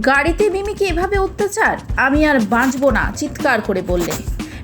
গাড়িতে মিমিকে এভাবে অত্যাচার? আমি আর বাঁচব না চিৎকার করে বললে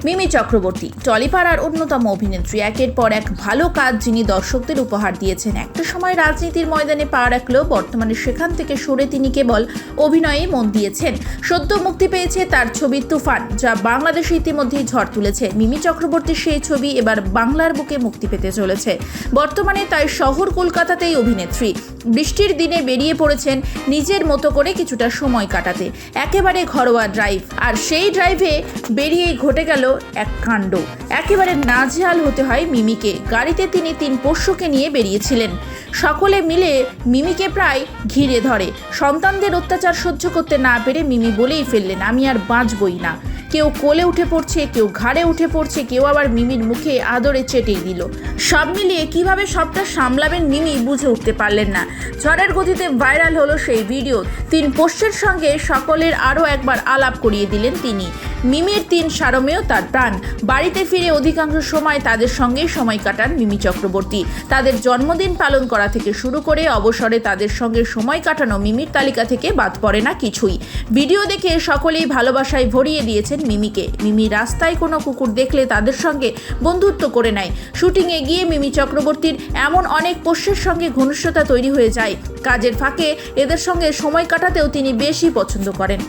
মিমি চক্রবর্তী, টলিপাড়ার অন্যতম অভিনেত্রী। একের পর এক ভালো কাজ যিনি দর্শকদের উপহার দিয়েছেন। একটা সময় রাজনীতির ময়দানে পা রাখলেও বর্তমানে সেখান থেকে সরে তিনি কেবল অভিনয়ে মন দিয়েছেন। সদ্য মুক্তি পেয়েছে তার ছবি তুফান, যা বাংলাদেশে ইতিমধ্যেই ঝড় তুলেছে। মিমি চক্রবর্তীর সেই ছবি এবার বাংলার বুকে মুক্তি পেতে চলেছে। বর্তমানে তাই শহর কলকাতাতেই অভিনেত্রী। বৃষ্টির দিনে বেরিয়ে পড়েছেন নিজের মতো করে কিছুটা সময় কাটাতে। একেবারে ঘরোয়া ড্রাইভ আর সেই ড্রাইভে বেরিয়েই ঘটে গেল এক কাণ্ড। একেবারে নাজেহাল হতে হয় মিমিকে। গাড়িতে তিনি তিন পোষ্যকে নিয়ে বেরিয়েছিলেন। সকলে মিলে মিমিকে প্রায় ঘিরে ধরে। সন্তানদের অত্যাচার সহ্য করতে না পেরে মিমি বলেই ফেললেন, আমি আর বাঁচবই না। কেউ কোলে উঠে পড়ছে, কেউ ঘাড়ে উঠে পড়ছে, কেউ আবার মিমির মুখে আদরে চেটেই দিল। সব মিলিয়ে কীভাবে সবটা সামলাবেন মিমি বুঝে উঠতে পারলেন না। ঝড়ের গতিতে ভাইরাল হলো সেই ভিডিও। তিন পোষ্যের সঙ্গে সকলের আরও একবার আলাপ করিয়ে দিলেন তিনি। মিমির তিন সারমেয় তার প্রাণ। বাড়িতে ফিরে অধিকাংশ সময় তাদের সঙ্গেই সময় কাটান মিমি চক্রবর্তী। তাদের জন্মদিন পালন করা থেকে শুরু করে অবসরে তাদের সঙ্গে সময় কাটানো মিমির তালিকা থেকে বাদ পড়ে না কিছুই। ভিডিও দেখে সকলেই ভালোবাসায় ভরিয়ে দিয়েছেন মিমিকে। মিমি রাস্তায় কোনো কুকুর দেখলে তাদের সঙ্গে বন্ধুত্ব করে নেয়। শুটিংয়ে গিয়ে মিমি চক্রবর্তীর এমন অনেক পোষ্যের সঙ্গে ঘনিষ্ঠতা তৈরি হয়ে যায়। কাজের ফাঁকে এদের সঙ্গে সময় কাটাতেও তিনি বেশি পছন্দ করেন।